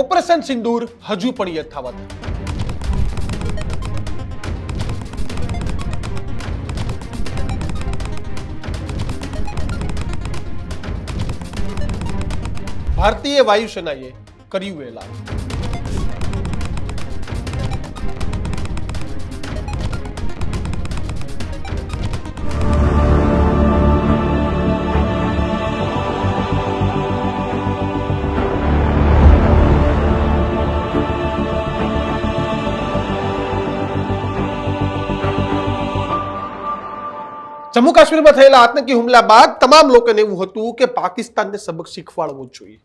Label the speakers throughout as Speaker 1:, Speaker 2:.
Speaker 1: Operation સિંદૂર હજુ પણ યથાવત. ભારતીય વાયુસેનાએ કર્યું એલાન. જમ્મુ કાશ્મીરમાં થયેલા આતંકી હુમલા બાદ તમામ લોકોને એવું હતું કે પાકિસ્તાનને સબક શીખવાડવો જોઈએ.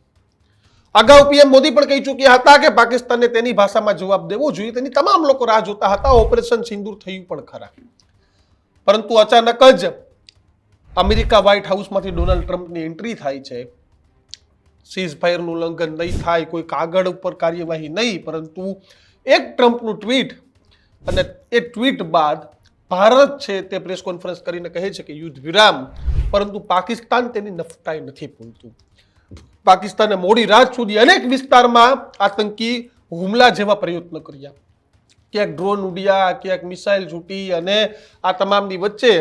Speaker 1: અગાઉ પીએમ મોદી પણ કહી ચૂક્યા હતા કે પાકિસ્તાનને તેની ભાષામાં જવાબ દેવો જોઈએ, તેની તમામ લોકો રાહ જોતા હતા, ઓપરેશન સિંદૂર થયું પણ ખરા. પરંતુ અચાનક જ અમેરિકા વ્હાઇટ હાઉસમાંથી ડોનાલ્ડ ટ્રમ્પની એન્ટ્રી થાય છે. સીઝ ફાયરનું ઉલ્લંઘન નહીં થાય, કોઈ કાગળ ઉપર કાર્યવાહી નહીં, પરંતુ એક ટ્રમ્પનું ટ્વીટ અને એ ટ્વીટ બાદ ભારત છે તે પ્રેસ કોન્ફરન્સ કરીને કહે છે કે યુદ્ધ વિરામ, પરંતુ પાકિસ્તાન તેની નફટાઈ નથી ભૂલતું પાકિસ્તાને મોડી રાત સુધી અનેક વિસ્તારમાં આતંકી હુમલા જેવા પ્રયત્નો કર્યા. ક્યાંક ડ્રોન ઉડ્યા, ક્યાંક મિસાઇલ છૂટી અને આ તમામની વચ્ચે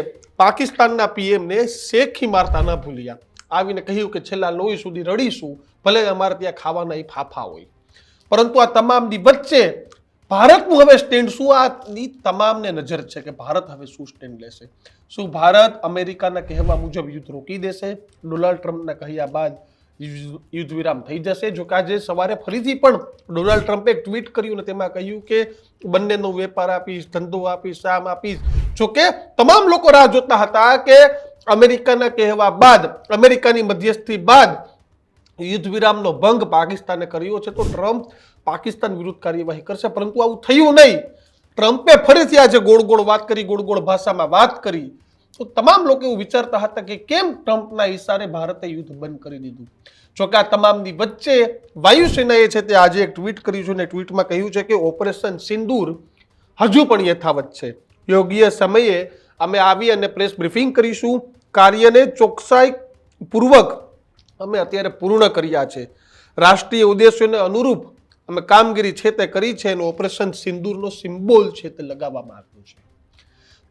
Speaker 1: પાકિસ્તાનના પીએમને શેખી મારતા ન ભૂલ્યા. આવીને કહ્યું કે છેલ્લા લોહી સુધી રડીશું, ભલે અમારે ત્યાં ખાવાના એ ફાફા હોય. પરંતુ આ તમામની વચ્ચે ભારતનું હવે સ્ટેન્ડ શું? આની તમામને નજર છે કે ભારત હવે શું સ્ટેન્ડ લેશે? શું ભારત અમેરિકાના કહેવા મુજબ યુદ્ધ રોકી દેશે? ડોનાલ્ડ ટ્રમ્પના કહ્યા બાદ યુદ્ધ વિરામ થઈ જશે? જો કે આજે સવારે ફરીથી પણ ડોનાલ્ડ ટ્રમ્પે ટ્વીટ કર્યું ને તેમાં કહ્યું કે બંનેનો વેપાર આપીશ, ધંધો આપીશ, આમ આપીશ. જો કે તમામ લોકો રાહ જોતા હતા કે અમેરિકાના કહેવા બાદ, અમેરિકાની મધ્યસ્થી બાદ યુદ્ધ વિરામનો ભંગ પાકિસ્તાને કર્યો છે. તો ટ્રમ્પ પાકિસ્તાન વિરુદ્ધ કાર્યવાહી કરશે, પરંતુ આવું થયું નહીં. ટ્રમ્પે ફરીથી આજે ગોળ ગોળ વાત કરી ગોળ ગોળ ભાષામાં વાત કરી. તો તમામ લોકો એવું વિચારતા હતા કે કેમ ટ્રમ્પના ઇશારે ભારતે યુદ્ધ બંધ કરી દીધું? જોકે આ તમામની વચ્ચે વાયુસેનાએ છે તે આજે એક ટ્વીટ કર્યું છે અને ટ્વીટમાં કહ્યું છે કે ઓપરેશન સિંદૂર હજુ પણ યથાવત છે. યોગ્ય સમયે અમે આવી અને પ્રેસ બ્રીફિંગ કરીશું. કાર્યને ચોકસાઈ પૂર્વક અમે અત્યારે પૂર્ણ કર્યા છે. રાષ્ટ્રીય ઉદ્દેશ્યોને અનુરૂપ અમે કામગીરી છે તે કરી છે એનું ઓપરેશન સિંદૂરનો સિમ્બોલ છે તે લગાવવામાં આવ્યો છે.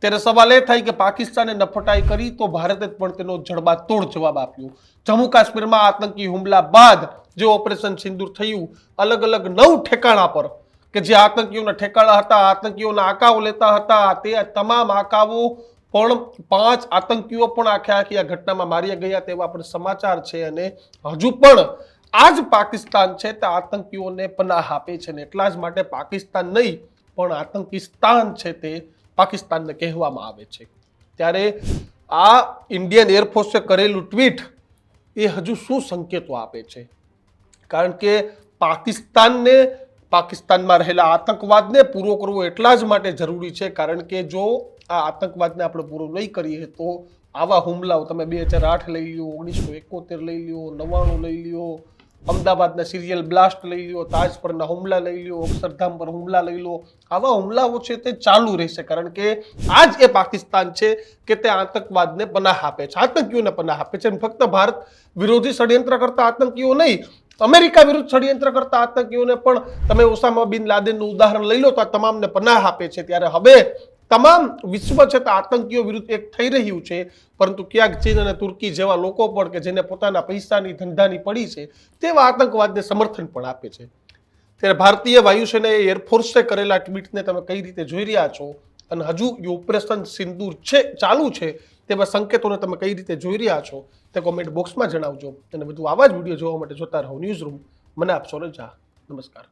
Speaker 1: ત્યારે સવાલ એ થાય કે પાકિસ્તાને નફટાઈ કરી તો ભારતે પણ તેનો જડબાતોડ જવાબ આપ્યો. જમ્મુ કાશ્મીરમાં આતંકી હુમલા બાદ જે ઓપરેશન સિંદૂર થયું, અલગ અલગ નવ ઠેકાણા પર કે જે આતંકીઓના ઠેકાણા હતા, આતંકીઓના આંકાઓ લેતા હતા, તે તમામ આંકાઓ પણ પાંચ આતંકીઓ પણ આખે આખી આ ઘટનામાં માર્યા ગયા તેવા પણ સમાચાર છે અને હજુ પણ આ જ પાકિસ્તાન છે તે આતંકીઓને પનાહ આપે છે ને એટલા જ માટે પાકિસ્તાન નહીં, પણ આતંકિસ્તાન છે તે પાકિસ્તાનને કહેવામાં આવે છે. ત્યારે આ ઇન્ડિયન એરફોર્સે કરેલું ટ્વીટ એ હજુ શું સંકેતો આપે છે? કારણ કે પાકિસ્તાનને, પાકિસ્તાનમાં રહેલા આતંકવાદને પૂરો કરવો એટલા જ માટે જરૂરી છે, કારણ કે જો આ આતંકવાદને આપણે પૂરો નહીં કરીએ તો આવા હુમલાઓ તમે બે હજાર આઠ લઈ લ્યો, ઓગણીસો એકોતેર લઈ લ્યો, નવ્વાણું લઈ લ્યો અમદાવાદના સિરિયલ બ્લાસ્ટ લઈ લ્યો તાજ પરના હુમલા લઈ લ્યો, અક્ષરધામ પર હુમલા લઈ લો આવા હુમલાઓ છે તે ચાલુ રહેશે, કારણ કે આ જ એ પાકિસ્તાન છે કે તે આતંકવાદને પનાહ આપે છે, આતંકીઓને પનાહ આપે છે. ફક્ત ભારત વિરોધી ષડયંત્ર કરતા આતંકીઓ નહીં, અમેરિકા વિરુદ્ધ ષડયંત્ર કરતા આતંકીઓને પણ તમે ઓસામા બિન લાદેનનું ઉદાહરણ લઈ લો તો આ તમામને પનાહ આપે છે. ત્યારે હવે તમામ વિશ્વ છે તે આતંકીઓ વિરુદ્ધ એક થઈ રહ્યું છે, પરંતુ ક્યાંક ચીન અને તુર્કી જેવા લોકો પણ કે જેને પોતાના પૈસાની ધંધાની પડી છે, તેવા આતંકવાદને સમર્થન પણ આપે છે. ત્યારે ભારતીય વાયુસેનાએ એરફોર્સે કરેલા ટ્વીટને તમે કઈ રીતે જોઈ રહ્યા છો? અને હજુ એ ઓપરેશન સિંદૂર છે, ચાલુ છે, તેવા સંકેતોને તમે કઈ રીતે જોઈ રહ્યા છો? તે કોમેન્ટ બોક્સમાં જણાવજો. અને વધુ આવા જ વીડિયો જોવા માટે જોતા રહો ન્યૂઝ રૂમ મને આપશો રજા નમસ્કાર.